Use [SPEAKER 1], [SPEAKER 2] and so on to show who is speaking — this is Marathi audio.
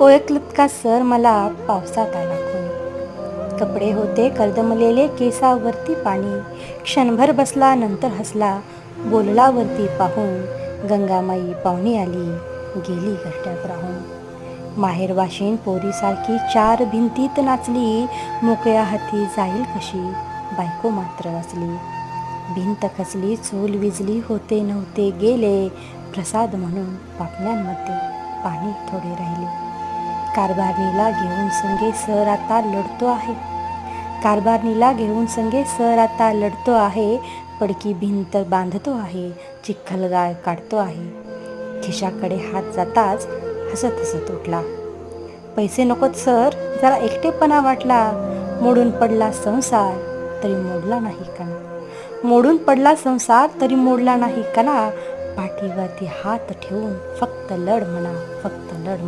[SPEAKER 1] ओळखलत का सर मला पावसात आला कोणी. कपडे होते कर्दमलेले केसावरती पाणी. क्षणभर बसला नंतर हसला. बोललावरती पाहून गंगामाई पाहुणी आली गेली घरट्यात राहून. माहेर वाशीन पोरीसारखी चार भिंतीत नाचली. मोकळ्या हाती जाईल कशी? बायको मात्र वाचली भिंत खचली चूल विजली होते नव्हते गेले. प्रसाद म्हणून पापण्यांमध्ये पाणी थोडे राहिले. कारभारणीला घेऊन संगे सर आता लढतो आहे. कारभारणीला घेऊन संगे सर आता लढतो आहे. पडकी भिंत बांधतो आहे. चिखलगाळ काढतो आहे. खिशाकडे हात जाताच हसत हसत उठला. पैसे नकोत सर. जरा एकटेपणा वाटला. मोडून पडला संसार तरी मोडला नाही कणा. मोडून पडला संसार तरी मोडला नाही कणा. पाठीवरती हात ठेवून फक्त लढ म्हणा फक्त लढ म्हणा.